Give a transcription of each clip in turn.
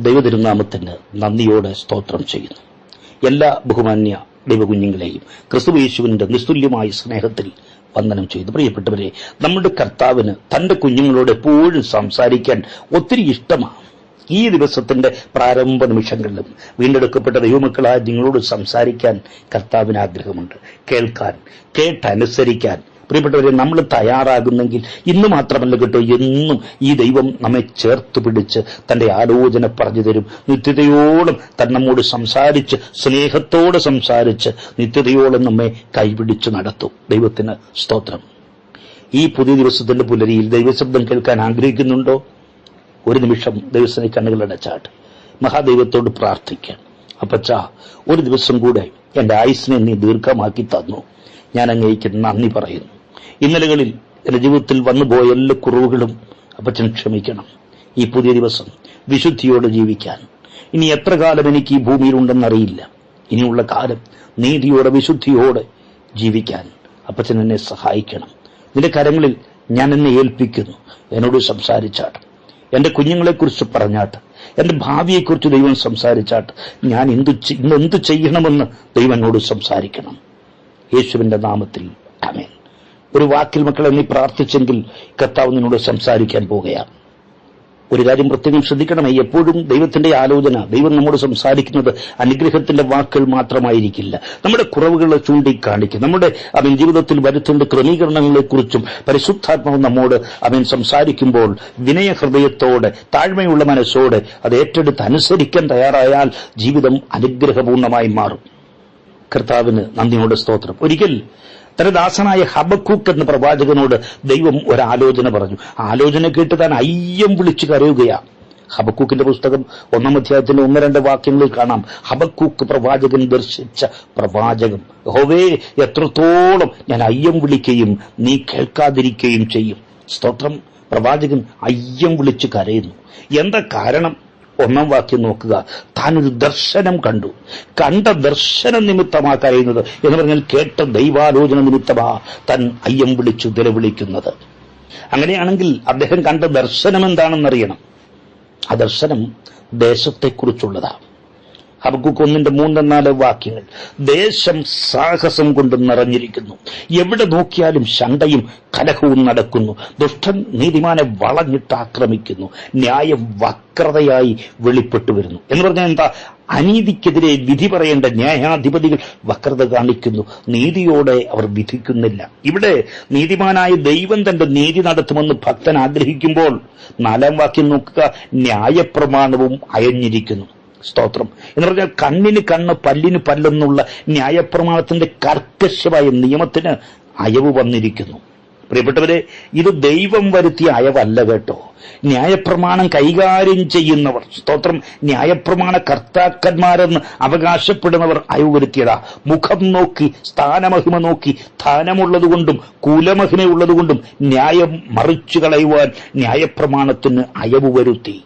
ദൈവതിരുനാമത്തിന് നന്ദിയോടെ സ്തോത്രം ചെയ്യുന്നു. എല്ലാ ബഹുമാന്യ ദൈവകുഞ്ഞുങ്ങളെയും ക്രിസ്തു യേശുവിന്റെ നിസ്തുല്യമായ സ്നേഹത്തിൽ വന്ദനം ചെയ്തു. പ്രിയപ്പെട്ടവരെ നമ്മുടെ കർത്താവിന് തന്റെ കുഞ്ഞുങ്ങളോട് എപ്പോഴും സംസാരിക്കാൻ ഒത്തിരി ഇഷ്ടമാണ്. ഈ ദിവസത്തിന്റെ പ്രാരംഭ നിമിഷങ്ങളിലും വീണ്ടെടുക്കപ്പെട്ട ദൈവമക്കളായ നിങ്ങളോട് സംസാരിക്കാൻ കർത്താവിന് ആഗ്രഹമുണ്ട്. കേൾക്കാൻ കേട്ടനുസരിക്കാൻ പ്രിയപ്പെട്ടവരെ നമ്മൾ തയ്യാറാകുന്നെങ്കിൽ ഇന്ന് മാത്രമല്ല കേട്ടോ എന്നും ഈ ദൈവം നമ്മെ ചേർത്ത് പിടിച്ച് തന്റെ ആലോചന പറഞ്ഞു തരും. നിത്യതയോളം തൻ സംസാരിച്ച് സ്നേഹത്തോടെ സംസാരിച്ച് നിത്യതയോളം നമ്മെ കൈപിടിച്ച് നടത്തും. ദൈവത്തിന് സ്തോത്രം. ഈ പുതിയ ദിവസത്തിന്റെ പുലരിയിൽ ദൈവശബ്ദം കേൾക്കാൻ ആഗ്രഹിക്കുന്നുണ്ടോ? ഒരു നിമിഷം ദൈവസ്ഥനെ കണ്ണുകളടച്ചാട്ട് മഹാദൈവത്തോട് പ്രാർത്ഥിക്കാം. അപ്പച്ച ഒരു ദിവസം കൂടെ എന്റെ ആയുസിനെ നീ ദീർഘമാക്കി തന്നു. ഞാൻ അങ്ങേക്ക് നന്ദി പറയുന്നു. ഇന്നലകളിൽ എന്റെ ജീവിതത്തിൽ വന്നുപോയ എല്ലാ കുറവുകളും അപ്പച്ചൻ ക്ഷമിക്കണം. ഈ പുതിയ ദിവസം വിശുദ്ധിയോടെ ജീവിക്കാൻ. ഇനി എത്ര കാലം എനിക്ക് ഈ ഭൂമിയിലുണ്ടെന്നറിയില്ല. ഇനിയുള്ള കാലം നീതിയോടെ വിശുദ്ധിയോടെ ജീവിക്കാൻ അപ്പച്ചൻ എന്നെ സഹായിക്കണം. നിന്റെ കരങ്ങളിൽ ഞാൻ എന്നെ ഏൽപ്പിക്കുന്നു. എന്നോട് സംസാരിച്ചാട്ട് എന്റെ കുഞ്ഞുങ്ങളെക്കുറിച്ച് പറഞ്ഞാട്ട് എന്റെ ഭാവിയെക്കുറിച്ച് ദൈവം സംസാരിച്ചാട്ട് ഞാൻ എന്തു ഇന്ന് എന്ത് ചെയ്യണമെന്ന് ദൈവനോട് സംസാരിക്കണം. യേശുവിന്റെ നാമത്തിൽ ആമേൻ. ഒരു വാക്കിൽ മക്കളെ നീ പ്രാർത്ഥിച്ചെങ്കിൽ കർത്താവ് നിന്നോട് സംസാരിക്കാൻ പോകുകയാണ്. ഒരു കാര്യം പ്രത്യേകം ശ്രദ്ധിക്കണമേ എപ്പോഴും ദൈവത്തിന്റെ ആലോചന ദൈവം നമ്മോട് സംസാരിക്കുന്നത് അനുഗ്രഹത്തിന്റെ വാക്കുകൾ മാത്രമായിരിക്കില്ല. നമ്മുടെ കുറവുകളെ ചൂണ്ടിക്കാണിക്കും. നമ്മുടെ അവൻ ജീവിതത്തിൽ വരുത്തേണ്ട ക്രമീകരണങ്ങളെക്കുറിച്ചും പരിശുദ്ധാത്മാവ് നമ്മോട് അവൻ സംസാരിക്കുമ്പോൾ വിനയഹൃദയത്തോടെ താഴ്മയുള്ള മനസ്സോടെ അത് ഏറ്റെടുത്ത് അനുസരിക്കാൻ തയ്യാറായാൽ ജീവിതം അനുഗ്രഹപൂർണമായി മാറും. കർത്താവിന് നന്ദിയോട് സ്തോത്രം. ഒരിക്കൽ തന്റെ ദാസനായ ഹബക്കൂക്ക് എന്ന പ്രവാചകനോട് ദൈവം ഒരാലോചന പറഞ്ഞു. ആലോചന കേട്ട് താൻ അയ്യം വിളിച്ചു കരയുകയാണ് ഹബക്കൂക്കിന്റെ പുസ്തകം ഒന്നാം അധ്യായത്തിന്റെ ഒന്ന് രണ്ട് വാക്യങ്ങളിൽ കാണാം. ഹബക്കൂക്ക് പ്രവാചകൻ ദർശിച്ച പ്രവാചകം. ഹോവേ എത്രത്തോളം ഞാൻ അയ്യം വിളിക്കുകയും നീ കേൾക്കാതിരിക്കുകയും ചെയ്യും. സ്തോത്രം. പ്രവാചകൻ അയ്യം വിളിച്ചു കരയുന്നു. എന്താ കാരണം? ഒന്നാം വാക്യം നോക്കുക. താൻ ഒരു ദർശനം കണ്ടു. കണ്ട ദർശനം നിമിത്തമാ കരയുന്നത് എന്ന് പറഞ്ഞാൽ കേട്ട ദൈവാലോചന നിമിത്തമാ തൻ അയ്യം വിളിച്ചു നിലവിളിക്കുന്നത്. അങ്ങനെയാണെങ്കിൽ അദ്ദേഹം കണ്ട ദർശനം എന്താണെന്നറിയണം. ആ ദർശനം ദേശത്തെക്കുറിച്ചുള്ളതാണ്. ഹബക്കൂക്ക് ഒന്നിന്റെ മൂന്നോ നാല് വാക്യങ്ങൾ. ദേശം സാഹസം കൊണ്ട് നിറഞ്ഞിരിക്കുന്നു. എവിടെ നോക്കിയാലും ശണ്ടയും കലഹവും നടക്കുന്നു. ദുഷ്ടൻ നീതിമാനെ വളഞ്ഞിട്ട് ആക്രമിക്കുന്നു. ന്യായം വക്രതയായി വെളിപ്പെട്ടു വരുന്നു. എന്ന് പറഞ്ഞാൽ എന്താ? അനീതിക്കെതിരെ വിധി പറയേണ്ട ന്യായാധിപതികൾ വക്രത കാണിക്കുന്നു. നീതിയോടെ അവർ വിധിക്കുന്നില്ല. ഇവിടെ നീതിമാനായ ദൈവം തന്റെ നീതി നടത്തുമെന്ന് ഭക്തൻ ആഗ്രഹിക്കുമ്പോൾ നാലാം വാക്യം നോക്കുക. ന്യായപ്രമാണവും അയഞ്ഞിരിക്കുന്നു. സ്തോത്രം. എന്ന് പറഞ്ഞാൽ കണ്ണിന് കണ്ണ് പല്ലിന് പല്ലെന്നുള്ള ന്യായപ്രമാണത്തിന്റെ കർക്കശമായ നിയമത്തിന് അയവ് വന്നിരിക്കുന്നു. പ്രിയപ്പെട്ടവരെ ഇത് ദൈവം വരുത്തിയ അയവല്ല കേട്ടോ. ന്യായപ്രമാണം കൈകാര്യം ചെയ്യുന്നവർ സ്തോത്രം ന്യായപ്രമാണ കർത്താക്കന്മാരെന്ന് അവകാശപ്പെടുന്നവർ അയവ് വരുത്തിയതാ. മുഖം നോക്കി സ്ഥാനമഹിമ നോക്കി സ്ഥാനമുള്ളതുകൊണ്ടും കുലമഹിമയുള്ളതുകൊണ്ടും ന്യായം മറിച്ചു കളയുവാൻ ന്യായപ്രമാണത്തിന് അയവ് വരുത്തി.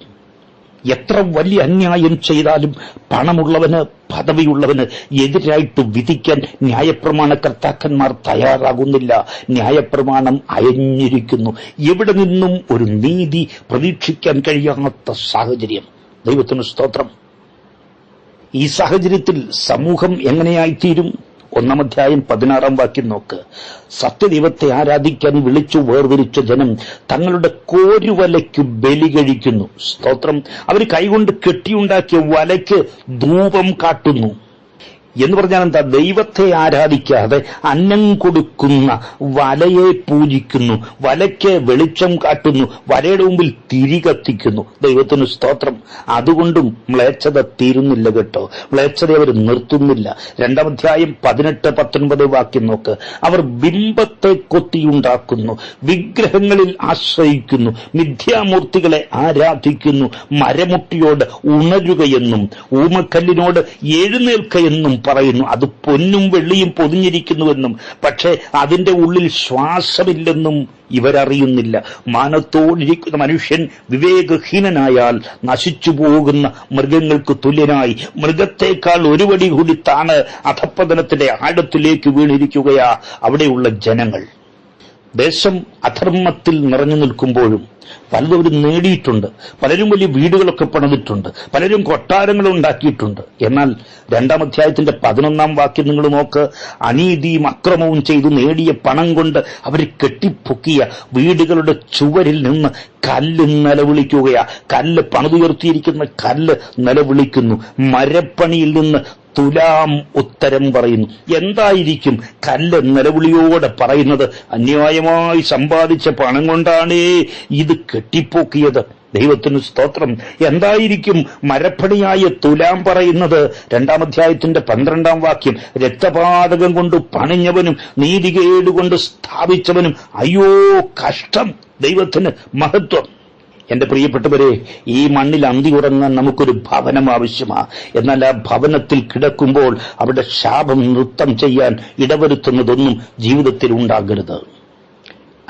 എത്ര വലിയ അന്യായം ചെയ്താലും പണമുള്ളവന് പദവിയുള്ളവന് എതിരായിട്ട് വിധിക്കാൻ ന്യായപ്രമാണ കർത്താക്കന്മാർ തയ്യാറാകുന്നില്ല. ന്യായപ്രമാണം അയഞ്ഞിരിക്കുന്നു. എവിടെ നിന്നും ഒരു നീതി പ്രതീക്ഷിക്കാൻ കഴിയാത്ത സാഹചര്യം. ദൈവത്തിന് സ്തോത്രം. ഈ സാഹചര്യത്തിൽ സമൂഹം എങ്ങനെയായിത്തീരും? ഒന്നാം അധ്യായം പതിനാറാം വാക്യം നോക്ക്. സത്യദൈവത്തെ ആരാധിക്കാൻ വിളിച്ചു വേർതിരിച്ച ജനം തങ്ങളുടെ കോരുവലയ്ക്ക് ബലി കഴിക്കുന്നു. സ്തോത്രം. അവർ കൈകൊണ്ട് കെട്ടിയുണ്ടാക്കിയ വലയ്ക്ക് ധൂപം കാട്ടുന്നു. എന്ന് പറഞ്ഞാൽ എന്താ? ദൈവത്തെ ആരാധിക്കാതെ അന്നം കൊടുക്കുന്ന വലയെ പൂജിക്കുന്നു വലയ്ക്ക് വെളിച്ചം കാട്ടുന്നു വലയുടെ മുമ്പിൽ തിരി കത്തിക്കുന്നു. ദൈവത്തിന് സ്തോത്രം. അതുകൊണ്ടും മ്ലേച്ഛത തീരുന്നില്ല കേട്ടോ. മ്ലേച്ഛത അവർ നിർത്തുന്നില്ല. രണ്ടാമധ്യായം പതിനെട്ട് പത്തൊൻപത് വാക്യം നോക്ക്. അവർ ബിംബത്തെ കൊത്തിയുണ്ടാക്കുന്നു വിഗ്രഹങ്ങളിൽ ആശ്രയിക്കുന്നു മിഥ്യാമൂർത്തികളെ ആരാധിക്കുന്നു മരമുട്ടിയോട് ഉണരുകയെന്നും ഊമക്കല്ലിനോട് എഴുന്നേൽക്കയെന്നും പറയുന്നു. അത് പൊന്നും വെള്ളിയും പൊതിഞ്ഞിരിക്കുന്നുവെന്നും. പക്ഷേ അതിന്റെ ഉള്ളിൽ ശ്വാസമില്ലെന്നും ഇവരറിയുന്നില്ല. മാനത്തോടിരിക്കുന്ന മനുഷ്യൻ വിവേകഹീനനായാൽ നശിച്ചു പോകുന്ന മൃഗങ്ങൾക്ക് തുല്യനായി. മൃഗത്തേക്കാൾ ഒരുപടി കൂടി താണ് അധപ്പതനത്തിന്റെ ആഴത്തിലേക്ക് വീണിരിക്കുകയാ അവിടെയുള്ള ജനങ്ങൾ. ദേശം അധർമ്മത്തിൽ നിറഞ്ഞു നിൽക്കുമ്പോഴും പലതും അവർ നേടിയിട്ടുണ്ട്. പലരും വലിയ വീടുകളൊക്കെ പണിതിട്ടുണ്ട്. പലരും കൊട്ടാരങ്ങൾ ഉണ്ടാക്കിയിട്ടുണ്ട്. എന്നാൽ രണ്ടാം അധ്യായത്തിന്റെ പതിനൊന്നാം വാക്യം നിങ്ങൾ നോക്ക്. അനീതിയും അക്രമവും ചെയ്ത് നേടിയ പണം കൊണ്ട് അവർ കെട്ടിപ്പൊക്കിയ വീടുകളുടെ ചുവരിൽ നിന്ന് കല്ല് നിലവിളിക്കുകയാ. കല്ല് പണിതുയർത്തിയിരിക്കുന്ന കല്ല് നിലവിളിക്കുന്നു. മരപ്പണിയിൽ നിന്ന് തുലാം ഉത്തരം പറയുന്നു. എന്തായിരിക്കും? കല്ല് നിലവിളിയോടെ പറയുന്നത് അന്യായമായി സമ്പാദിച്ച പണം കൊണ്ടാണേ ഇത് കെട്ടിപ്പോക്കിയത്. ദൈവത്തിന് സ്തോത്രം. എന്തായിരിക്കും മരപ്പണിയായ തുലാം പറയുന്നത്? രണ്ടാം അധ്യായത്തിന്റെ പന്ത്രണ്ടാം വാക്യം. രക്തപാതകം കൊണ്ട് പണിഞ്ഞവനും നീതികേടുകൊണ്ട് സ്ഥാപിച്ചവനും അയ്യോ കഷ്ടം. ദൈവത്തിന് മഹത്വം. എന്റെ പ്രിയപ്പെട്ടവരെ ഈ മണ്ണിൽ അന്തി ഉറങ്ങാൻ നമുക്കൊരു ഭവനം ആവശ്യമാണ് എന്നാൽ ആ ഭവനത്തിൽ കിടക്കുമ്പോൾ അവിടെ ശാപം നൃത്തം ചെയ്യാൻ ഇടവരുത്തുന്നതൊന്നും ജീവിതത്തിൽ ഉണ്ടാകരുത്.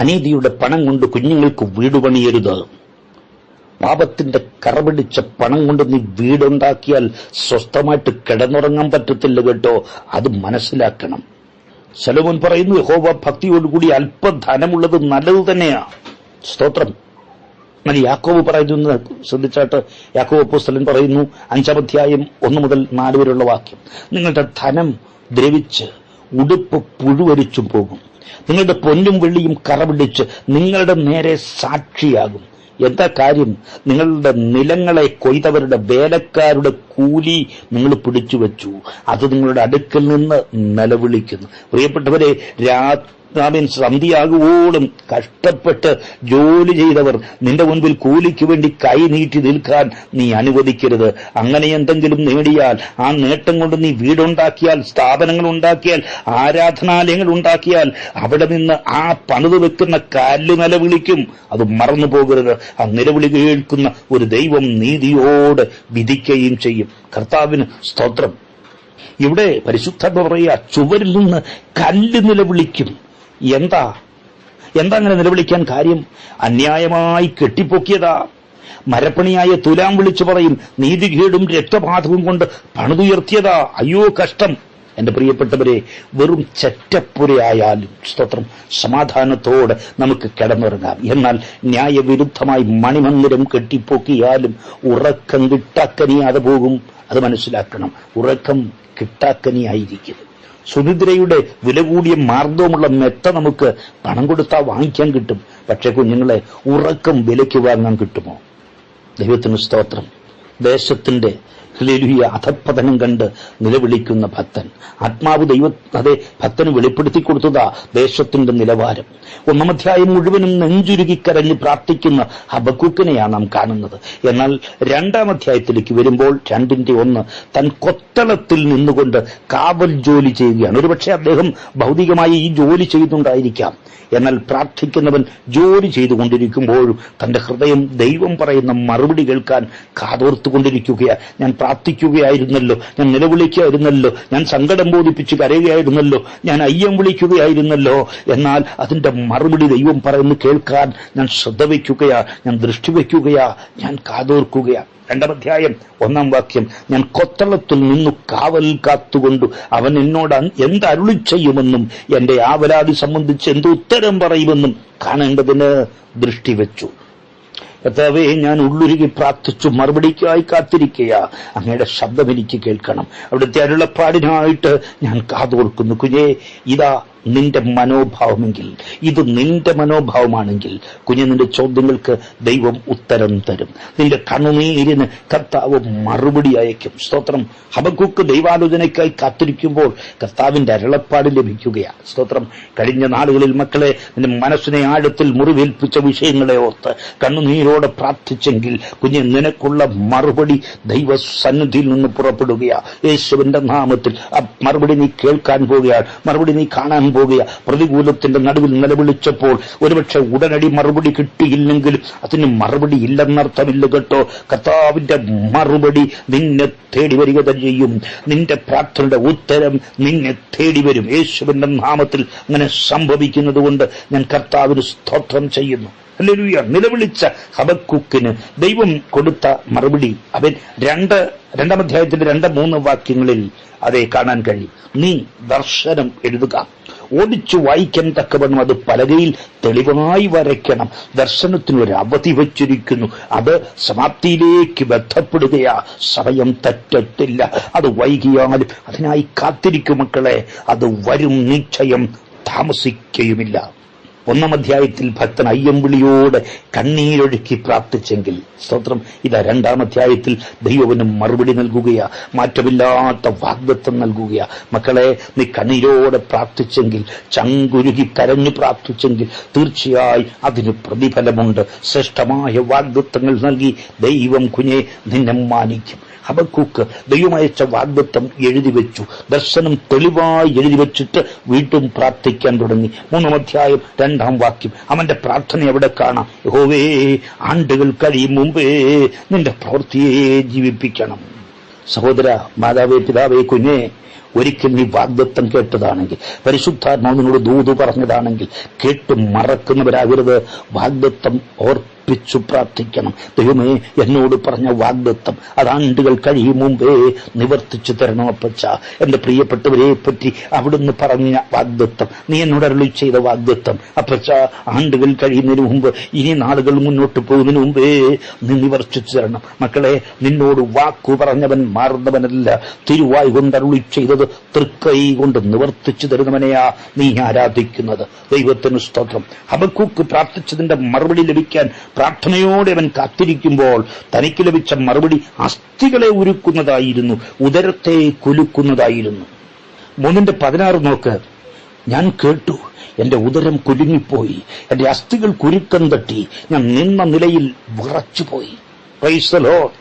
അനീതിയുടെ പണം കൊണ്ട് കുഞ്ഞുങ്ങൾക്ക് വീട് പണിയരുത്. പാപത്തിന്റെ കറപിടിച്ച പണം കൊണ്ട് നീ വീടുണ്ടാക്കിയാൽ സ്വസ്ഥമായിട്ട് കിടന്നുറങ്ങാൻ പറ്റത്തില്ല കേട്ടോ. അത് മനസ്സിലാക്കണം. ശലോമൻ പറയുന്നു യഹോവ ഭക്തിയോടുകൂടി അല്പധനമുള്ളത് നല്ലത് തന്നെയാ. സ്തോത്രം. എന്നാൽ യാക്കോബ് പറയുന്നു ശ്രദ്ധിച്ചാട്ട് യാക്കോബ് പുസ്തകൻ പറയുന്നു അഞ്ചാം അധ്യായം ഒന്ന് മുതൽ നാല് വരെയുള്ള വാക്യം. നിങ്ങളുടെ ധനം ദ്രവിച്ച് ഉടുപ്പ് പുഴുവരിച്ചും പോകും. നിങ്ങളുടെ പൊന്നും വെള്ളിയും കറപിടിച്ച് നിങ്ങളുടെ നേരെ സാക്ഷിയാകും. എന്താ കാര്യം? നിങ്ങളുടെ നിലങ്ങളെ കൊയ്തവരുടെ വേലക്കാരുടെ കൂലി നിങ്ങൾ പിടിച്ചു വെച്ചു അത് നിങ്ങളുടെ അടുക്കൽ നിന്ന് നിലവിളിക്കുന്നു. പ്രിയപ്പെട്ടവരെ രാ ആമീൻ സന്ധിയാകുവോളും കഷ്ടപ്പെട്ട് ജോലി ചെയ്തവർ നിന്റെ മുൻപിൽ കൂലിക്ക് വേണ്ടി കൈ നീട്ടി നിൽക്കാൻ നീ അനുവദിക്കരുത്. അങ്ങനെ എന്തെങ്കിലും നേടിയാൽ ആ നേട്ടം കൊണ്ട് നീ വീടുണ്ടാക്കിയാൽ സ്ഥാപനങ്ങൾ ഉണ്ടാക്കിയാൽ ആരാധനാലയങ്ങൾ ഉണ്ടാക്കിയാൽ അവിടെ നിന്ന് ആ പണിത് വെക്കുന്ന കാൽ നിലവിളിക്കും അത് മറന്നു പോകരുത്. ആ നിലവിളി കേൾക്കുന്ന ഒരു ദൈവം നീതിയോട് വിധിക്കുകയും ചെയ്യും. കർത്താവിന് സ്തോത്രം. ഇവിടെ പരിശുദ്ധ പറയുക ചുവരിൽ നിന്ന് കല്ല് നിലവിളിക്കും. എന്താ? എന്താ അങ്ങനെ നിലവിളിക്കാൻ കാര്യം? അന്യായമായി കെട്ടിപ്പൊക്കിയതാ. മരപ്പണിയായ തുലാം വിളിച്ചു പറയും നീതികേടും രക്തപാതവും കൊണ്ട് പണിതുയർത്തിയതാ. അയ്യോ കഷ്ടം. എന്റെ പ്രിയപ്പെട്ടവരെ വെറും ചെറ്റപ്പുരയായാലും സ്തോത്രം സമാധാനത്തോടെ നമുക്ക് കിടന്നുറങ്ങാം. എന്നാൽ ന്യായവിരുദ്ധമായി മണിമന്ദിരം കെട്ടിപ്പൊക്കിയാലും ഉറക്കം കിട്ടാക്കനിയാതെ പോകും. അത് മനസ്സിലാക്കണം. ഉറക്കം കിട്ടാക്കനിയായിരിക്കും. സുനിദ്രയുടെ വില കൂടിയ മാർദ്ദവുമുള്ള മെത്ത നമുക്ക് പണം കൊടുത്താൽ വാങ്ങിക്കാൻ കിട്ടും. പക്ഷെ കുഞ്ഞുങ്ങളെ ഉറക്കം വിലയ്ക്ക് വാങ്ങാൻ കിട്ടുമോ? ദൈവത്തിന് സ്തോത്രം. ദേശത്തിന്റെ ഹല്ലേലൂയ അധപ്പതനം കണ്ട് നിലവിളിക്കുന്ന ഭക്തൻ. ആത്മാവ് ദൈവ അതെ ഭക്തന് വെളിപ്പെടുത്തി കൊടുത്തതാ ദേശത്തിന്റെ നിലവാരം. ഒന്നാമധ്യായം മുഴുവനും നെഞ്ചുരുകി കരഞ്ഞ് പ്രാർത്ഥിക്കുന്ന ഹബക്കൂക്കിനെയാണ് നാം കാണുന്നത്. എന്നാൽ രണ്ടാം അധ്യായത്തിലേക്ക് വരുമ്പോൾ രണ്ടിന്റെ ഒന്ന് തൻ കൊത്തളത്തിൽ നിന്നുകൊണ്ട് കാവൽ ജോലി ചെയ്യുകയാണ്. ഒരുപക്ഷെ അദ്ദേഹം ഭൗതികമായി ഈ ജോലി ചെയ്തുകൊണ്ടായിരിക്കാം. എന്നാൽ പ്രാർത്ഥിക്കുന്നവൻ ജോലി ചെയ്തുകൊണ്ടിരിക്കുമ്പോഴും തന്റെ ഹൃദയം ദൈവം പറയുന്ന മറുപടി കേൾക്കാൻ കാതോർത്തുകൊണ്ടിരിക്കുകയാണ്. ഞാൻ പ്രാർത്ഥിക്കുകയായിരുന്നല്ലോ. ഞാൻ നിലവിളിക്കുകയായിരുന്നല്ലോ ഞാൻ സങ്കടം ബോധിപ്പിച്ച് കരയുകയായിരുന്നല്ലോ. ഞാൻ അയ്യം വിളിക്കുകയായിരുന്നല്ലോ. എന്നാൽ അതിന്റെ മറുപടി ദൈവം പറയുന്നു കേൾക്കാൻ ഞാൻ ശ്രദ്ധ വയ്ക്കുകയാ. ഞാൻ ദൃഷ്ടി വയ്ക്കുകയാ. ഞാൻ കാതോർക്കുകയാ. രണ്ടാം അധ്യായം ഒന്നാം വാക്യം ഞാൻ കൊത്തളത്തിൽ നിന്നു കാവൽ കാത്തുകൊണ്ടു. അവൻ എന്നോട് എന്ത് അരുളി ചെയ്യുമെന്നും എന്റെ ആവലാതി സംബന്ധിച്ച് എന്ത് ഉത്തരം പറയുമെന്നും കാണേണ്ടതിന് ദൃഷ്ടി വെച്ചു. കർത്താവേ ഞാൻ ഉള്ളുരുകി പ്രാർത്ഥിച്ചു മറുപടിക്കായി കാത്തിരിക്കുക അങ്ങയുടെ ശബ്ദം എനിക്ക് കേൾക്കണം. അവിടുത്തെ അരുളപ്പാടിനായിട്ട് ഞാൻ കാതോർക്കുന്നു കുഞ്ഞേ ഇതാ നിന്റെ മനോഭാവമെങ്കിൽ ഇത് നിന്റെ മനോഭാവമാണെങ്കിൽ കുഞ്ഞ് നിന്റെ ചോദ്യങ്ങൾക്ക് ദൈവം ഉത്തരം തരും. നിന്റെ കണ്ണുനീരിന് കർത്താവ് മറുപടി അയക്കും സ്തോത്രം. ഹബക്കുക്ക് ദൈവാലോചനയ്ക്കായി കാത്തിരിക്കുമ്പോൾ കർത്താവിന്റെ അരുളപ്പാട് ലഭിക്കുകയാണ് സ്തോത്രം. കഴിഞ്ഞ നാളുകളിൽ മക്കളെ നിന്റെ മനസ്സിനെ ആഴത്തിൽ മുറിവേൽപ്പിച്ച വിഷയങ്ങളെ ഓർത്ത് കണ്ണുനീരോടെ പ്രാർത്ഥിച്ചെങ്കിൽ കുഞ്ഞ് നിനക്കുള്ള മറുപടി ദൈവ സന്നിധിയിൽ നിന്ന് പുറപ്പെടുകയാ. യേശുവിന്റെ നാമത്തിൽ. മറുപടി നീ കേൾക്കാൻ പോവുകയാണ്. മറുപടി നീ കാണാൻ പോകുക പ്രതികൂലത്തിന്റെ നടുവിൽ നിലവിളിച്ചപ്പോൾ ഒരുപക്ഷെ ഉടനടി മറുപടി കിട്ടിയില്ലെങ്കിലും അതിന് മറുപടി ഇല്ലെന്നർത്ഥമില്ല കേട്ടോ. കർത്താവിന്റെ മറുപടി നിന്നെ തേടി വരിക തന്നെ ചെയ്യും. നിന്റെ പ്രാർത്ഥനയുടെ ഉത്തരം നിന്നെ തേടി വരും. യേശുവിന്റെ നാമത്തിൽ അങ്ങനെ സംഭവിക്കുന്നത് കൊണ്ട് ഞാൻ കർത്താവിന് സ്തോത്രം ചെയ്യുന്നു. ഹല്ലേലൂയ. നിലവിളിച്ച ഹബക്കുക്കിന് ദൈവം കൊടുത്ത മറുപടി. അവൻ രണ്ട് രണ്ടാം അധ്യായത്തിന്റെ രണ്ട് മൂന്ന് വാക്യങ്ങളിൽ അതെ കാണാൻ കഴിയും. നീ ദർശനം എഴുതുക. ഓടിച്ചു വായിക്കാൻ തക്കവണ്ണം അത് പലകയിൽ തെളിവായി വരയ്ക്കണം. ദർശനത്തിന് ഒരു അവധി വച്ചിരിക്കുന്നു. അത് സമാപ്തിയിലേക്ക് ബന്ധപ്പെടുകയാ. സമയം തെറ്റത്തില്ല. അത് വൈകിയാലും അതിനായി കാത്തിരിക്കും മക്കളെ. അത് വരും നിശ്ചയം. താമസിക്കുകയുമില്ല ഒന്നാം അധ്യായത്തിൽ ഭക്തൻ അയ്യമ്പിളിയോട് കണ്ണീരൊഴുക്കി പ്രാർത്ഥിച്ചെങ്കിൽ സ്തോത്രം ഇതാ രണ്ടാം അധ്യായത്തിൽ ദൈവവന് മറുപടി നൽകുകയാ മാറ്റമില്ലാത്ത വാഗ്ദത്വം നൽകുകയാ. മക്കളെ നീ കണ്ണീരോടെ പ്രാർത്ഥിച്ചെങ്കിൽ ചങ്കുരുകി കരഞ്ഞു പ്രാർത്ഥിച്ചെങ്കിൽ തീർച്ചയായും അതിന് പ്രതിഫലമുണ്ട്. ശ്രേഷ്ഠമായ വാഗ്ദത്വങ്ങൾ നൽകി ദൈവം കുഞ്ഞെ നിന്നെ മാനിക്കും. ഹബക്കൂക്ക് ദൈവമയച്ച വാഗ്ദത്വം എഴുതി വെച്ചു. ദർശനം തെളിവായി എഴുതി വെച്ചിട്ട് വീണ്ടും പ്രാർത്ഥിക്കാൻ തുടങ്ങി. മൂന്നാം അധ്യായം രണ്ടാം വാക്യം. അവന്റെ പ്രാർത്ഥന എവിടെ കാണാം? യഹോവേ ആണ്ടുകൾ കഴിയും മുമ്പേ നിന്റെ പ്രവൃത്തിയെ ജീവിപ്പിക്കണം. സഹോദര മാതാവേ പിതാവേ കുഞ്ഞെ ഒരിക്കൽ നീ വാഗ്ദത്തം കേട്ടതാണെങ്കിൽ പരിശുദ്ധാത്മാവിനോട് ദൂതു പറഞ്ഞതാണെങ്കിൽ കേട്ട് മറക്കുന്നവരാകരുത്. വാഗ്ദത്തം ഓർപ്പിച്ചു പ്രാർത്ഥിക്കണം. ദൈവമേ എന്നോട് പറഞ്ഞ വാഗ്ദത്തം അതാണ്ടുകൾ കഴിയും മുമ്പേ നിവർത്തിച്ചു തരണം അപ്പച്ച. എന്റെ പ്രിയപ്പെട്ടവരെ പറ്റി അവിടുന്ന് പറഞ്ഞ വാഗ്ദത്തം നീ എന്നോട് അരളി ചെയ്ത വാഗ്ദത്തം. അപ്പച്ച ആണ്ടുകൾ കഴിയുന്നതിന് മുമ്പ് ഇനി നാളുകൾ മുന്നോട്ട് പോകുന്നതിന് മുമ്പേ നീ നിവർത്തിച്ചു തരണം. മക്കളെ നിന്നോട് വാക്കു പറഞ്ഞവൻ മാറുന്നവനല്ല. തിരുവായി കൊണ്ട് അരുളി ചെയ്തത് തൃക്കൈ കൊണ്ട് നിവർത്തിച്ചു തരുന്നവനെയാ നീ ആരാധിക്കുന്നത്. ദൈവത്തിന് സ്തോത്രം. ഹബക്കൂക്ക് പ്രാർത്ഥിച്ചതിന്റെ മറുപടി ലഭിക്കാൻ പ്രാർത്ഥനയോടെ അവൻ കാത്തിരിക്കുമ്പോൾ തനിക്ക് ലഭിച്ച മറുപടി അസ്ഥികളെ ഉരുക്കുന്നതായിരുന്നു ഉദരത്തെ കുലുക്കുന്നതായിരുന്നു. മൂന്നിന്റെ പതിനാറ് നോക്ക്. ഞാൻ കേട്ടു എന്റെ ഉദരം കുലുങ്ങിപ്പോയി എന്റെ അസ്ഥികൾ കുരുക്കം തട്ടി ഞാൻ നിന്ന നിലയിൽ വിറച്ചുപോയി. പ്രൈസലോ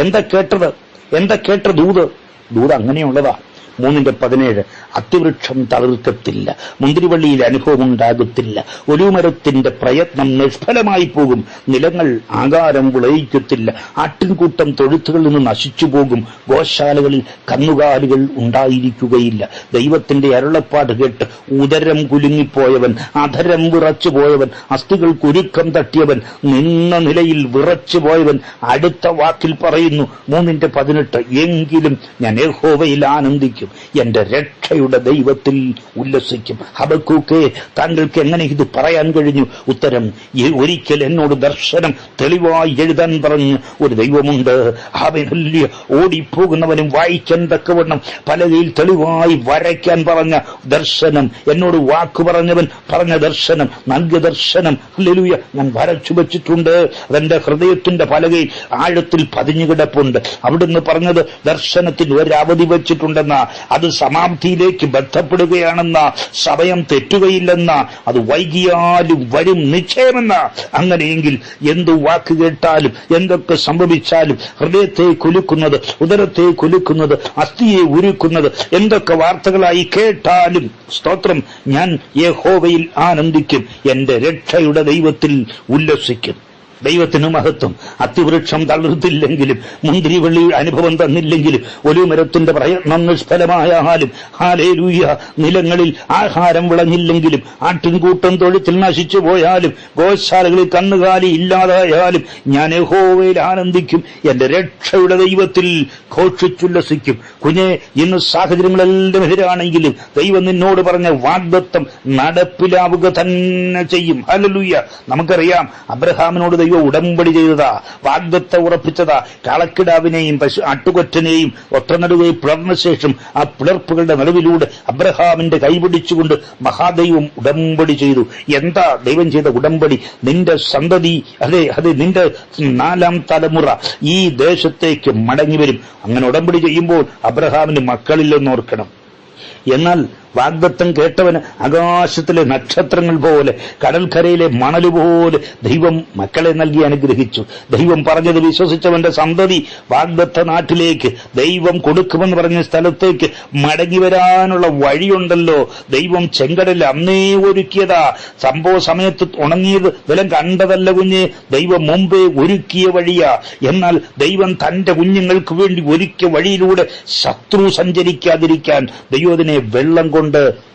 എന്താ കേട്ടത്? എന്താ കേട്ട ദൂത്? ദൂത് അങ്ങനെയുള്ളതാ. മൂന്നിന്റെ പതിനേഴ്. അത്തിവൃക്ഷം തളിർക്കത്തില്ല. മുന്തിരിവള്ളിയിൽ അനുഭവം ഉണ്ടാകത്തില്ല ഒലുമരത്തിന്റെ പ്രയത്നം നിഷ്ഫലമായി പോകും. നിലങ്ങൾ ആകാരം വിളയിക്കത്തില്ല. ആട്ടിൻകൂട്ടം തൊഴുത്തുകളിൽ നിന്ന് നശിച്ചു പോകും. ഗോശാലകളിൽ കന്നുകാലികൾ ഉണ്ടായിരിക്കുകയില്ല. ദൈവത്തിന്റെ അരുളപ്പാട് കേട്ട് ഉദരം കുലുങ്ങിപ്പോയവൻ അധരം വിറച്ചു പോയവൻ അസ്ഥികൾ കുരുക്കം തട്ടിയവൻ നിന്ന നിലയിൽ വിറച്ചു പോയവൻ അടുത്ത വാക്കിൽ പറയുന്നു മൂന്നിന്റെ പതിനെട്ട് എങ്കിലും ഞാൻ ഏഹോവയിൽ ആനന്ദിക്കും എന്റെ രക്ഷയുടെ ദൈവത്തിൽ ഉല്ലസിക്കും. ഹബക്കൂക്കെ താങ്കൾക്ക് എങ്ങനെ ഇത് പറയാൻ കഴിഞ്ഞു? ഉത്തരം ഒരിക്കൽ എന്നോട് ദർശനം തെളിവായി എഴുതാൻ പറഞ്ഞ് ഒരു ദൈവമുണ്ട്. അവനല്യ ഓടിപ്പോകുന്നവനും വായിക്കാൻ തക്കവണ്ണം പലതിൽ തെളിവായി വരയ്ക്കാൻ പറഞ്ഞ ദർശനം. എന്നോട് വാക്ക് പറഞ്ഞവൻ പറഞ്ഞ ദർശനം നൽകിയ ദർശനം. ഹല്ലേലൂയ ഞാൻ വരച്ചു വെച്ചിട്ടുണ്ട്. അതെന്റെ ഹൃദയത്തിന്റെ പലകയിൽ ആഴത്തിൽ പതിഞ്ഞു കിടപ്പുണ്ട്. അവിടുന്ന് പറഞ്ഞത് ദർശനത്തിൽ ഒരവധി വെച്ചിട്ടുണ്ടെന്ന. അത് സമാപ്തിയിലേക്ക് ബന്ധപ്പെടുകയാണെന്ന സമയം തെറ്റുകയില്ലെന്ന അത് വൈകിയാലും വരും നിശ്ചയമെന്ന അങ്ങനെയെങ്കിൽ എന്തു വാക്ക് കേട്ടാലും എന്തൊക്കെ സംഭവിച്ചാലും ഹൃദയത്തെ കുലുക്കുന്നത് ഉദരത്തെ കുലുക്കുന്നത് അസ്ഥിയെ ഉരുക്കുന്നത് എന്തൊക്കെ വാർത്തകളായി കേട്ടാലും സ്തോത്രം ഞാൻ യഹോവയിൽ ആനന്ദിക്കും എന്റെ രക്ഷയുടെ ദൈവത്തിൽ ഉല്ലസിക്കും. ദൈവത്തിന് മഹത്വം. അത്തിവൃക്ഷം തളർത്തില്ലെങ്കിലും മുന്തിരിവള്ളി അനുഭവം തന്നില്ലെങ്കിലും ഒരു മരത്തിന്റെ പ്രയത്നം നിഷ്ഫലമായാലും ഹാലേലൂയ നിലങ്ങളിൽ ആഹാരം വിളഞ്ഞില്ലെങ്കിലും ആട്ടിൻകൂട്ടം തൊഴുത്തിൽ നശിച്ചു പോയാലും ഗോശാലകളിൽ കന്നുകാലി ഇല്ലാതായാലും ഞാൻ യഹോവയിൽ ആനന്ദിക്കും എന്റെ രക്ഷയുടെ ദൈവത്തിൽ ഘോഷിച്ചുല്ലസിക്കും. കുഞ്ഞെ ഇന്ന് സാഹചര്യങ്ങളെല്ലാം എതിരാണെങ്കിലും ദൈവം നിന്നോട് പറഞ്ഞ വാഗ്ദത്തം നടപ്പിലാവുക തന്നെ ചെയ്യും. ഹലലുയ്യ നമുക്കറിയാം അബ്രഹാമിനോട് ദൈവം ഉടമ്പടി ചെയ്തതാ വാഗ്ദത്ത ഉറപ്പിച്ചതാ കാളക്കിടാവിനെയും പശു അട്ടുകൊറ്റനെയും ഒറ്റനടുകയും പിളർന്ന ശേഷം ആ പിളർപ്പുകളുടെ നടുവിലൂടെ അബ്രഹാമിന്റെ കൈപിടിച്ചുകൊണ്ട് മഹാദൈവം ഉടമ്പടി ചെയ്തു. എന്താ ദൈവം ചെയ്ത ഉടമ്പടി? നിന്റെ സന്തതി അതെ അതെ നിന്റെ നാലാം തലമുറ ഈ ദേശത്തേക്ക് മടങ്ങി വരും. അങ്ങനെ ഉടമ്പടി ചെയ്യുമ്പോൾ അബ്രഹാമിന് മക്കളില്ലെന്ന് ഓർക്കണം. എന്നാൽ വാഗ്ദത്തം കേട്ടവന് ആകാശത്തിലെ നക്ഷത്രങ്ങൾ പോലെ കടൽക്കരയിലെ മണൽ പോലെ ദൈവം മക്കളെ നൽകി അനുഗ്രഹിച്ചു. ദൈവം പറഞ്ഞത് വിശ്വസിച്ചവന്റെ സന്തതി വാഗ്ദത്ത നാട്ടിലേക്ക് ദൈവം കൊടുക്കുമെന്ന് പറഞ്ഞ സ്ഥലത്തേക്ക് മടങ്ങി വരാനുള്ള വഴിയുണ്ടല്ലോ. ദൈവം ചെങ്കടൽ അന്നേ ഒരുക്കിയതാ. സംഭവ സമയത്ത് ഉണങ്ങിയത് വിലം കണ്ടതല്ല കുഞ്ഞ് ദൈവം മുമ്പേ ഒരുക്കിയ വഴിയാ. എന്നാൽ ദൈവം തന്റെ കുഞ്ഞുങ്ങൾക്ക് വേണ്ടി ഒരുക്കിയ വഴിയിലൂടെ ശത്രു സഞ്ചരിക്കാതിരിക്കാൻ ദൈവത്തിനെ വെള്ളം കൊണ്ട്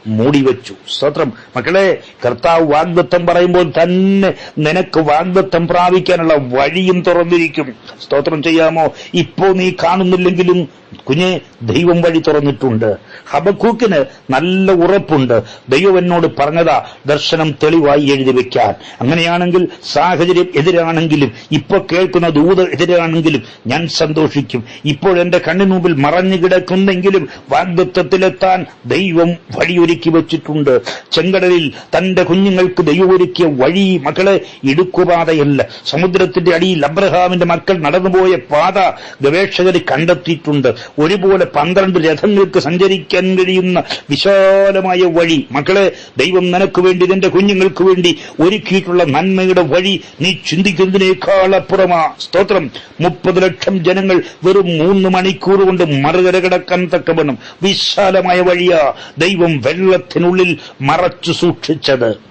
മൂടിവെച്ചു സ്തോത്രം. മക്കളെ കർത്താവ് വാഗ്ദത്തം പറയുമ്പോൾ തന്നെ നിനക്ക് വാഗ്ദത്തം പ്രാപിക്കാനുള്ള വഴിയും തുറന്നിരിക്കും. സ്തോത്രം ചെയ്യാമോ? ഇപ്പോ നീ കാണുന്നില്ലെങ്കിലും കുഞ്ഞെ ദൈവം വഴി തുറന്നിട്ടുണ്ട്. ഹബക്കൂക്കിന് നല്ല ഉറപ്പുണ്ട്. ദൈവം എന്നോട് പറഞ്ഞതാ ദർശനം തെളിവായി എഴുതി വെക്കാൻ. അങ്ങനെയാണെങ്കിൽ സാഹചര്യം എതിരാണെങ്കിലും ഇപ്പൊ കേൾക്കുന്ന ദൂത് എതിരാണെങ്കിലും ഞാൻ സന്തോഷിക്കും. ഇപ്പോഴെന്റെ കണ്ണിന് മുമ്പിൽ മറഞ്ഞു കിടക്കുന്നെങ്കിലും വാഗ്ദത്വത്തിലെത്താൻ ദൈവം വഴിയൊരുക്കി വെച്ചിട്ടുണ്ട്. ചെങ്കടലിൽ തന്റെ കുഞ്ഞുങ്ങൾക്ക് ദൈവമൊരുക്കിയ വഴി മക്കളെ ഇടുക്കുപാതയല്ല സമുദ്രത്തിന്റെ അടിയിൽ അബ്രഹാമിന്റെ മക്കൾ നടന്നുപോയ പാത ഗവേഷകർ കണ്ടെത്തിയിട്ടുണ്ട്. ഒരുപോലെ പന്ത്രണ്ട് രഥങ്ങൾക്ക് സഞ്ചരിക്കാൻ കഴിയുന്ന വിശാലമായ വഴി മക്കളെ ദൈവം നിനക്ക് വേണ്ടി നിന്റെ കുഞ്ഞുങ്ങൾക്ക് വേണ്ടി ഒരുക്കിയിട്ടുള്ള നന്മയുടെ വഴി നീ ചിന്തിക്കുന്നതിനേക്കാൾ അപ്പുറമാ. സ്തോത്രം. മുപ്പത് ലക്ഷം ജനങ്ങൾ വെറും മൂന്ന് മണിക്കൂർ കൊണ്ട് മറുകര കിടക്കാൻ തക്കവണ്ണം. വിശാലമായ വഴിയാ. ദൈവം വെള്ളത്തിനുള്ളിൽ മറച്ചു സൂക്ഷിച്ചത്.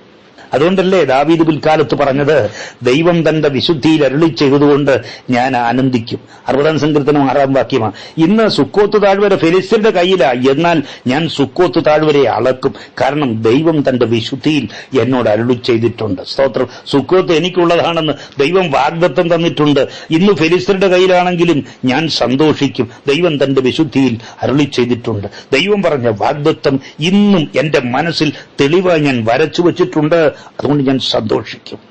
അതുകൊണ്ടല്ലേ ദാവീദ് പിൽക്കാലത്ത് പറഞ്ഞത്? ദൈവം തന്റെ വിശുദ്ധിയിൽ അരുളി ചെയ്തതുകൊണ്ട് ഞാൻ ആനന്ദിക്കും. അറുപതാം സങ്കീർത്തനം ആറാം വാക്യമാണ്. ഇന്ന് സുക്കോത്ത് താഴ്വര ഫെലിസ്റ്റിന്റെ കയ്യിലാ. എന്നാൽ ഞാൻ സുക്കോത്ത് താഴ്വരെ അളക്കും. കാരണം ദൈവം തന്റെ വിശുദ്ധിയിൽ എന്നോട് അരുളി ചെയ്തിട്ടുണ്ട്. സ്തോത്രം. സുക്കോത്ത് എനിക്കുള്ളതാണെന്ന് ദൈവം വാഗ്ദത്തം തന്നിട്ടുണ്ട്. ഇന്ന് ഫെലിസ്റ്റിന്റെ കയ്യിലാണെങ്കിലും ഞാൻ സന്തോഷിക്കും. ദൈവം തന്റെ വിശുദ്ധിയിൽ അരുളി ചെയ്തിട്ടുണ്ട്. ദൈവം പറഞ്ഞ വാഗ്ദത്തം ഇന്നും എന്റെ മനസ്സിൽ തെളിവായി ഞാൻ വരച്ചു വച്ചിട്ടുണ്ട്. അതുകൊണ്ട് ഞാൻ സന്തോഷിക്കും.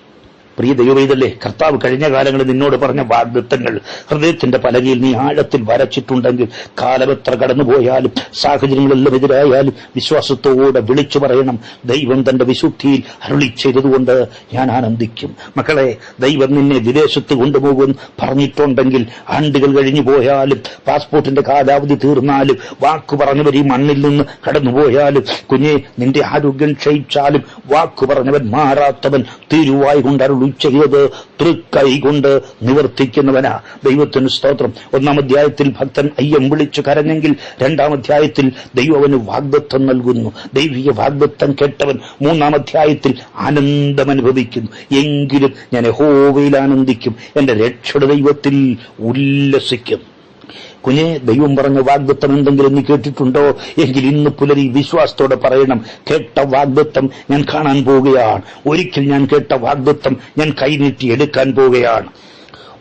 പ്രിയ ദൈവവേദല്ലേ കർത്താവ് കഴിഞ്ഞ കാലങ്ങളിൽ നിന്നോട് പറഞ്ഞ വാഗ്ദത്തങ്ങൾ ഹൃദയത്തിന്റെ പലകയിൽ നീ ആഴത്തിൽ വരച്ചിട്ടുണ്ടെങ്കിൽ കാലമെത്ര കടന്നുപോയാലും സാഹചര്യങ്ങളെല്ലാം എതിരായാലും വിശ്വാസത്തോടെ വിളിച്ചു പറയണം. ദൈവം തന്റെ വിശുദ്ധിയിൽ അരുളി ചെയ്തതുകൊണ്ട് ഞാൻ ആനന്ദിക്കും. മക്കളെ ദൈവം നിന്നെ വിദേശത്ത് കൊണ്ടുപോകും പറഞ്ഞിട്ടുണ്ടെങ്കിൽ ആണ്ടുകൾ കഴിഞ്ഞു പോയാലും പാസ്പോർട്ടിന്റെ കാലാവധി തീർന്നാലും വാക്കു പറഞ്ഞവർ ഈ മണ്ണിൽ നിന്ന് കടന്നുപോയാലും കുഞ്ഞെ നിന്റെ ആരോഗ്യം ക്ഷയിച്ചാലും വാക്കു പറഞ്ഞവൻ മാറാത്തവൻ തിരുവായി കൊണ്ട് അരുളി ചെയ്തത് തൃക്കൈ കൊണ്ട് നിവർത്തിക്കുന്നവനാ. ദൈവത്തിന് സ്തോത്രം. ഒന്നാം അധ്യായത്തിൽ ഭക്തൻ അയ്യം വിളിച്ചു കരഞ്ഞെങ്കിൽ രണ്ടാം അധ്യായത്തിൽ ദൈവം അവന് വാഗ്ദത്വം നൽകുന്നു. ദൈവിക വാഗ്ദത്വം കേട്ടവൻ മൂന്നാം അധ്യായത്തിൽ ആനന്ദം അനുഭവിക്കുന്നു എങ്കിലും ഞാൻ ഹോവയിൽ ആനന്ദിക്കും. എന്റെ രക്ഷയുടെ ദൈവത്തിൽ ഉല്ലസിക്കും. കുഞ്ഞെ ദൈവം പറഞ്ഞ വാഗ്ദത്തം എന്തെങ്കിലും നീ കേട്ടിട്ടുണ്ടോ? എങ്കിൽ ഇന്ന് പുലരി വിശ്വാസത്തോടെ പറയണം കേട്ട വാഗ്ദത്തം ഞാൻ കാണാൻ പോവുകയാണ്. ഒരിക്കൽ ഞാൻ കേട്ട വാഗ്ദത്തം ഞാൻ കൈനീട്ടി എടുക്കാൻ പോവുകയാണ്.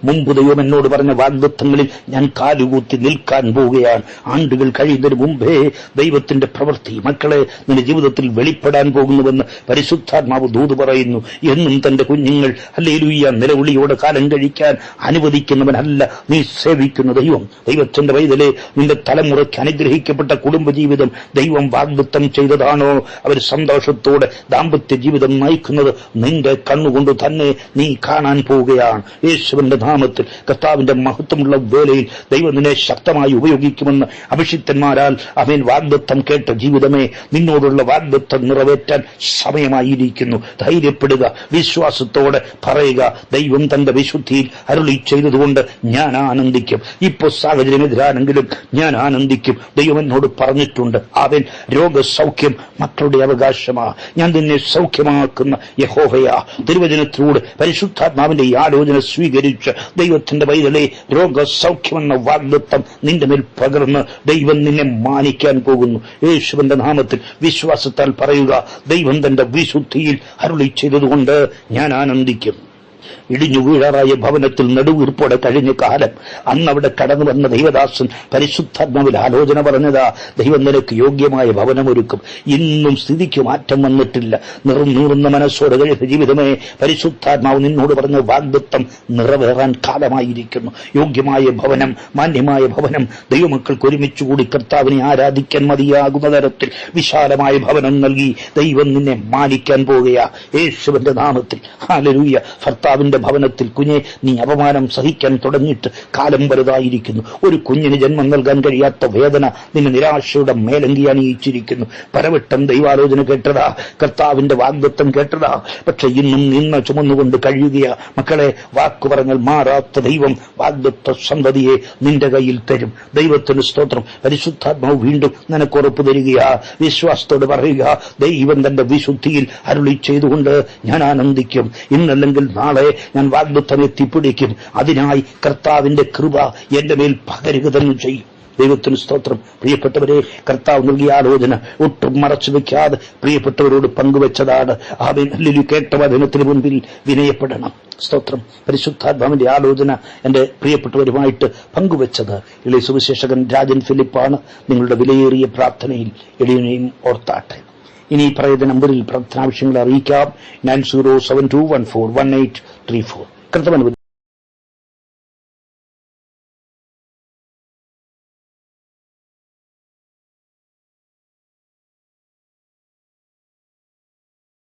മുമ്പ് ദൈവം എന്നോട് പറഞ്ഞ വാഗ്ദത്വങ്ങളിൽ ഞാൻ കാലുകൂത്തി നിൽക്കാൻ പോവുകയാണ്. ആണ്ടുകൾ കഴിയുന്നതിന് മുമ്പേ ദൈവത്തിന്റെ പ്രവൃത്തി മക്കളെ നിന്റെ ജീവിതത്തിൽ വെളിപ്പെടാൻ പോകുന്നുവെന്ന് പരിശുദ്ധാത്മാവ് ദൂത് പറയുന്നു. എന്നും തന്റെ കുഞ്ഞുങ്ങൾ അല്ലേലൂയ്യ നിലവിളിയോടെ കാലം കഴിക്കാൻ അനുവദിക്കുന്നവനല്ല നീ സേവിക്കുന്ന ദൈവം. ദൈവത്തിന്റെ വൈതലെ നിന്റെ തലമുറയ്ക്ക് അനുഗ്രഹിക്കപ്പെട്ട കുടുംബജീവിതം ദൈവം വാഗ്ദത്തം ചെയ്തതാണോ? അവർ സന്തോഷത്തോടെ ദാമ്പത്യ ജീവിതം നയിക്കുന്നത് നിന്റെ കണ്ണുകൊണ്ട് തന്നെ നീ കാണാൻ പോവുകയാണ്. യേശുവിന്റെ നാമത്തിൽ കർത്താവിന്റെ മഹത്വമുള്ള വേലയിൽ ദൈവം നിന്നെ ശക്തമായി ഉപയോഗിക്കുമെന്ന് അഭിഷിക്തന്മാരാൽ അവൻ വാഗ്ദത്തം കേട്ട ജീവിതമേ നിന്നോടുള്ള വാഗ്ദത്തം നിറവേറ്റാൻ സമയമായിരിക്കുന്നു. ധൈര്യപ്പെടുക വിശ്വാസത്തോടെ പറയുക ദൈവം തന്റെ വിശുദ്ധിയിൽ അരുളി ചെയ്തതുകൊണ്ട് ഞാൻ ആനന്ദിക്കും. ഇപ്പോ സാഹചര്യം എതിരാണെങ്കിലും ഞാൻ ആനന്ദിക്കും. ദൈവം എന്നോട് പറഞ്ഞിട്ടുണ്ട്. അവൻ രോഗസൗഖ്യം മക്കളുടെ അവകാശമാ. ഞാൻ നിന്നെ സൗഖ്യമാക്കുന്ന യഹോവയാ. തിരുവചനത്തിലൂടെ പരിശുദ്ധാത്മാവിന്റെ ഈ ആലോചന സ്വീകരിച്ച് ദൈവത്തിന്റെ വൈതലെ രോഗസൗഖ്യമെന്ന വാഗ്ദത്വം നിന്റെ മേൽ പകർന്ന് ദൈവം നിന്നെ മാനിക്കാൻ പോകുന്നു. യേശുവിന്റെ നാമത്തിൽ വിശ്വാസത്താൽ പറയുക ദൈവം തന്റെ വിശുദ്ധിയിൽ അരുളി ചെയ്തതുകൊണ്ട് ഞാൻ ആനന്ദിക്കും. ഇടിഞ്ഞു വീഴാറായ ഭവനത്തിൽ നെടുവീർപ്പോടെ കഴിഞ്ഞ കാലം അന്ന് അവിടെ കടന്നു വന്ന ദൈവദാസൻ പരിശുദ്ധാത്മാവിൽ ആലോചന പറഞ്ഞതാ ദൈവം നിനക്ക് യോഗ്യമായ ഭവനമൊരുക്കും. ഇന്നും സ്ഥിതിക്ക് മാറ്റം വന്നിട്ടില്ല. നിറഞ്ഞൂറുന്ന മനസ്സോടെ കഴിഞ്ഞ ജീവിതമേ പരിശുദ്ധാത്മാവ് നിന്നോട് പറഞ്ഞ വാഗ്ദത്വം നിറവേറാൻ കാലമായിരിക്കുന്നു. യോഗ്യമായ ഭവനം മാന്യമായ ഭവനം ദൈവമക്കൾക്ക് ഒരുമിച്ച് കൂടി കർത്താവിനെ ആരാധിക്കാൻ മതിയാകുന്ന തരത്തിൽ വിശാലമായ ഭവനം നൽകി ദൈവം നിന്നെ മാനിക്കാൻ പോകുക യേശുവിന്റെ നാമത്തിൽ. ഹാലലൂയ. ഭർത്താവിന്റെ ഭവനത്തിൽ കുഞ്ഞെ നീ അപമാനം സഹിക്കാൻ തുടങ്ങിയിട്ട് കാലം വലുതായിരിക്കുന്നു. ഒരു കുഞ്ഞിന് ജന്മം നൽകാൻ കഴിയാത്ത വേദന നിന്നെ നിരാശയുടെ മേലങ്കി അണിയിച്ചിരിക്കുന്നു പരവട്ടം ദൈവാലോചന കേട്ടതാ കർത്താവിന്റെ വാഗ്ദത്വം കേട്ടതാ. പക്ഷെ ഇന്നും നിന്ന ചുമന്നുകൊണ്ട് കഴിയുകയാ. മക്കളെ വാക്കു പറഞ്ഞാൽ മാറാത്ത ദൈവം വാഗ്ദത്വ സന്തതിയെ നിന്റെ കയ്യിൽ തരും. ദൈവത്തിന് സ്തോത്രം. പരിശുദ്ധാത്മാവ് വീണ്ടും നിനക്ക് ഉറപ്പ് തരികയാ. വിശ്വാസത്തോട് പറയുക ദൈവം തന്റെ വിശുദ്ധിയിൽ അരുളി ചെയ്തുകൊണ്ട് ഞാൻ ആനന്ദിക്കും. ഇന്നല്ലെങ്കിൽ നാളെ ഞാൻ വാഗ്ദത്തം എത്തിപ്പിടിക്കും അതിനായി കർത്താവിന്റെ കൃപ എന്റെ മേൽ പകരുക തന്നെ ചെയ്യും. ദൈവത്തിന് സ്തോത്രം. പ്രിയപ്പെട്ടവരെ കർത്താവ് നൽകിയ ആലോചന ഒട്ടും മറച്ചു വെക്കാതെ പ്രിയപ്പെട്ടവരോട് പങ്കുവെച്ചതാണ്. ആ ഹല്ലേലൂയ കേട്ട വചനത്തിന് മുൻപിൽ വിനയപ്പെടണം. സ്തോത്രം. പരിശുദ്ധാത്മാവിന്റെ ആലോചന എന്റെ പ്രിയപ്പെട്ടവരുമായിട്ട് പങ്കുവെച്ചത് ഇളയ സുവിശേഷകൻ രാജൻ ഫിലിപ്പാണ്. നിങ്ങളുടെ വിലയേറിയ പ്രാർത്ഥനയിൽ എളിയനെയും ഓർത്താട്ടെ. ഇനി പറയുന്ന നമ്പറിൽ പ്രാർത്ഥനാവശ്യങ്ങൾ അറിയിക്കാം. Nine zero seven two one four one eight three four കർത്തവൻ